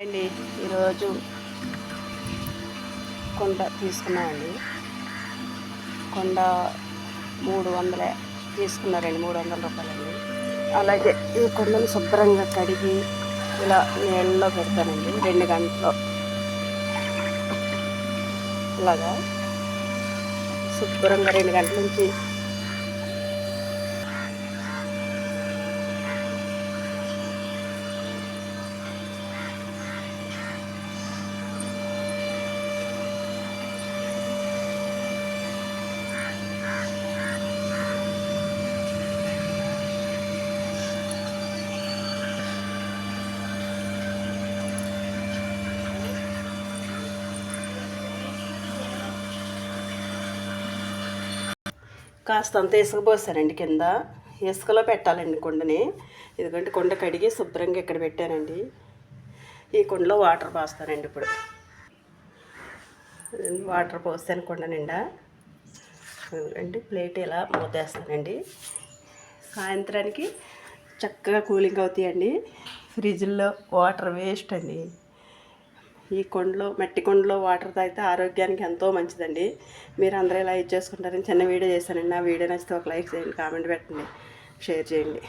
అండి ఈరోజు కొండ తీసుకున్నామండి. కొండ మూడు వందల తీసుకున్నారండి మూడు వందల రూపాయలండి. అలాగే ఈ కొండను శుభ్రంగా కడిగి ఇలా నీళ్ళలో పెడతానండి రెండు గంటలు. ఇలాగా శుభ్రంగా రెండు గంటల నుంచి కాస్త అంత ఇసుక పోసానండి కింద. ఇసుకలో పెట్టాలండి కుండని. ఎందుకంటే కుండ కడిగి శుభ్రంగా ఇక్కడ పెట్టానండి. ఈ కుండలో వాటర్ పోస్తానండి ఇప్పుడు. వాటర్ పోస్తాను కుండ నిండా. అంటే ప్లేట్ ఇలా మూతేస్తానండి. సాయంత్రానికి చక్కగా కూలింగ్ అవుతాయండి. ఫ్రిడ్జ్లో వాటర్ వేస్ట్ అండి ఈ కొండలో మట్టి కొండలో వాటర్ తాగితే ఆరోగ్యానికి ఎంతో మంచిదండి. మీరు అందరూ ఇలా ఇది చేసుకుంటారని చిన్న వీడియో చేశానండి. నా వీడియో నచ్చితే ఒక లైక్ చేయండి కామెంట్ పెట్టండి షేర్ చేయండి.